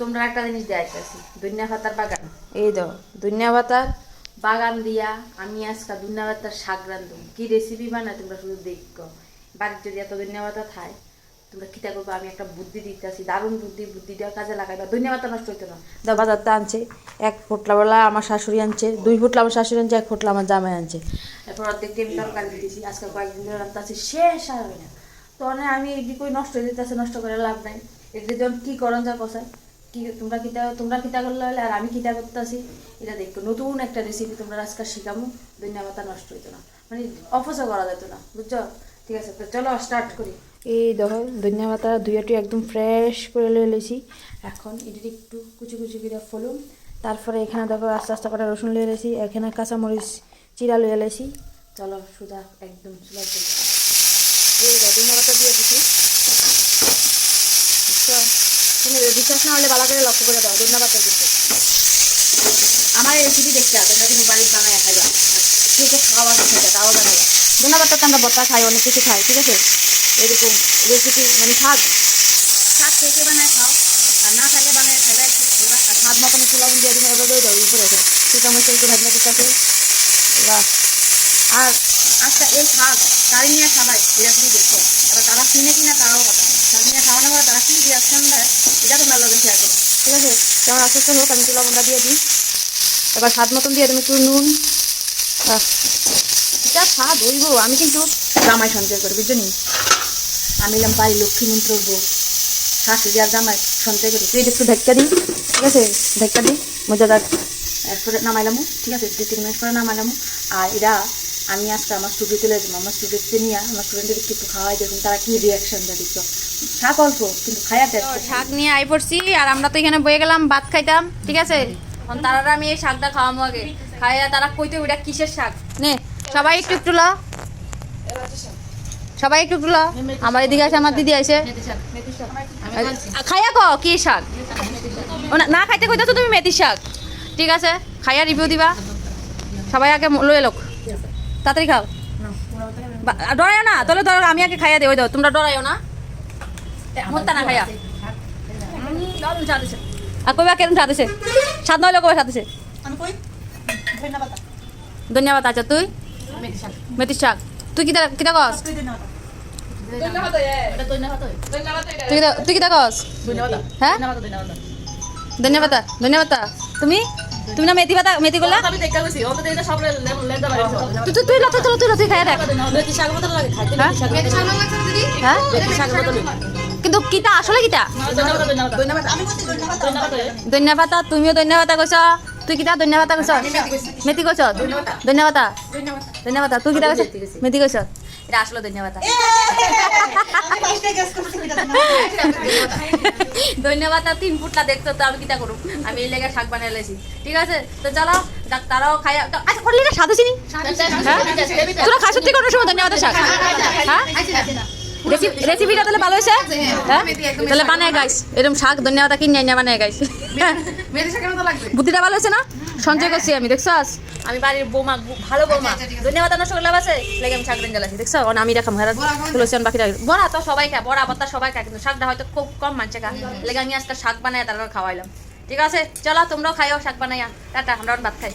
তোমরা একটা জিনিস দেখাইতেছি দুনিয়া পাতার বাগান। এই দাও দুনিয়া পাতার? বাগান দিয়া আমি আজকে দুনিয়া পাতার শাক রান্ধব কি রেসিপি বানায় তোমরা শুধু দেখো। বাড়ির যদি এত দুনিয়া পাতা খায় তোমরা কিতা করব? আমি একটা বুদ্ধি দিতেছি দারুণ বুদ্ধি বুদ্ধিটা কাজে লাগাইবা। দুনিয়া পাতা নষ্ট হইতো না। দাও বাজারটা আনছে এক ফুটলা বেলা আমার শাশুড়ি আনছে দুই ফুটলা আমার শাশুড়ি আনছে এক ফুটলা আমার জামাই আনছে। এরপর অর্ধেক দিয়ে আমি তরকারি দিতেছি আজকে কয়েকদিন ধরে রান্তাছি শেষ আর হবে না। তো অনেক আমি এদিকে নষ্ট হয়ে যেতেছে নষ্ট করে লাভ নাই। এটা যখন কি করন যা কষায়? কি, তোমরা কিতা তোমরা কিতা করলে হলে আর আমি কিতা করতেছি, এটা দেখো, নতুন একটা রেসিপি তোমরা আজকে শিখামো দুনিয়া পাতা নষ্ট হইতো না। মানে অপচয় করা যেত না, বুঝছ? ঠিক আছে, তো চলো স্টার্ট করি। এই দেখো ধনিয়া পাতা দুইয়াটি একদম ফ্রেশ করে লইছি। এখন এটির একটু কুচি কুচি করে ফলুন তারপরে এখানে দেখো আস্তে আস্তে করে রসুন লয়ে লেছি এখানে কাঁচামরিচ চিরা লয়ে লেছি চলো সুদা একদম চুলা এই ধনিয়া দিয়ে দিছি? তুমি বিশ্বাস না হলে ভালো করে লক্ষ্য করে দাও। ধনিয়া পাতা দিতে আমার এই রেসিপি দেখতে হবে তোমরা কিন্তু বাড়ির বানায় খাইবা কে কে খাওয়া খেতে তাও জানাবা ধনিয়া পাতা তো আমরা বত্তা খাই, অনেক কিছু খাই, ঠিক আছে? এরকম রেসিপি মানে শাক শাক কে কে বানায় খাও, আর না খাইলে বানায় খাইলে একটু স্বাদ মতন একটু লবণ দিয়ে এবার দিয়ে দাও উপরে আছে ঠিক আছে একটু ভাজনা ঠিক আছে? এবার আর আচ্ছা এই শাক নিয়ে খাবাই তুমি দেখো। তারা কিনে কিনা তারাও শাক খাওয়ানো এটা তোমরা লোকে শেয়ার করো ঠিক আছে যেমন আস্তে আস্তে হোক আমি একটু লবণটা দিয়ে দিই এবার স্বাদ মতন দিয়ে তুমি একটু নুন এটা স্বাদ হইব আমি কিন্তু জামাই সঞ্চয় করি বুঝছ আমি এলাম বাড়ি লক্ষ্মী মন্ত্রর বউ শাশুড়ি আর জামাই সঞ্চয় করি তুই একটু ধাক্কা দিই ঠিক আছে ধাক্কা দিই মজাদার এরপরে নামাইলাম ঠিক আছে দু তিন মিনিট পরে নামাইলাম আর এরা আমি আজকে আমার স্টুডিও চলে যাব আমার স্টুডিওতে নিয়ে আমার স্টুডেন্টদের একটু খাওয়াই দেখুন তারা কি রিয়াকশন দেয় দেখছ? শাক অল্প, কিন্তু খায়া শাক নিয়ে আই পড়ছি, আর আমরা তো এখানে বয়ে গেলাম, ভাত খাইতাম, ঠিক আছে? তারা আমি এই শাকটা খাওয়াবো আগে। খাইয়া তারা কইতে ওইটা কিসের শাক? নে, সবাই একটু একটু ল সবাই একটু একটু ল আমার এদিকে আছে আমার দিদি আছে খাইয়া ক কি শাক? না খাইতে কইতেছো তুমি মেথি শাক। ঠিক আছে, খাইয়া রিভিউ দিবা। সবাই আগে লয়ে লোক। তাড়াতাড়ি খাও। ডরাইও না তাহলে ধরো আমি আগে খাইয়া দেবো দাও তোমরা ডরাইও না। খাইয়া। আর কইবা কেরম স্বাদ আছে স্বাদ নইলে কবে স্বাদ আছে ধন্যবাদ আচ্ছা তুই? মেথি শাক। তুই কিতা কিতা কস? তুই কিতা তুই কিতা কস? হ্যাঁ? ধন্যবাদ ধন্যবাদ তুমি? তুমি না মেথি পাতা মেথি করলা? তুই তুই তুই লতা তুই তুই তুই খাইয়া দেখ। হ্যাঁ? হ্যাঁ? কিন্তু কিতা? আসলে কিতা? ধন্যবাদ। তুমিও ধন্যবাদ কইছ। তুই কিতা ধন্যবাদ কইছ? মেথি কইছ। ধন্যবাদ। ধন্যবাদ। তুই কিতা কইছ? মেথি কইছ। এটা আসলে ধন্যবাদ। ধন্যবাদ তিন ফুটটা দেখতো তো আমি কিতা করুক আমি এই লেগে শাক বানাই লাইছি ঠিক আছে তো চলো তারাও খাই আচ্ছা করলি না সাদা চিনি তোরা খাস সত্যি কোনো সময় ধন্যবাদ শাক হ্যাঁ রেসিপিটা তাহলে ভালো হয়েছে? হ্যাঁ তাহলে বানায় গাইস এরকম শাক ধন্যবাদ কিনে আইনা বানায় গাইস বুদ্ধিটা ভালো হয়েছে না? সঞ্চয় করছি আমি দেখছস? আমি বাড়ির বৌমা ভালো বৌমা। ধন্যবাদ নষ্ট করলে আছে? লেগে আমি শাক জ্বালাছি দেখছ আমি দেখাম হেরা তুলসী আমি বাকিটা বড়া তো সবাই খায় বড়া পাতা সবাই খায় কিন্তু শাকটা হয়তো খুব কম মানছে খা লেগে আমি আজকে শাক বানাই তারপর খাওয়াইলাম। ঠিক আছে? চলো তোমরাও খাইও শাক বানাইয়া। টাটা আমরা ভাত খাই।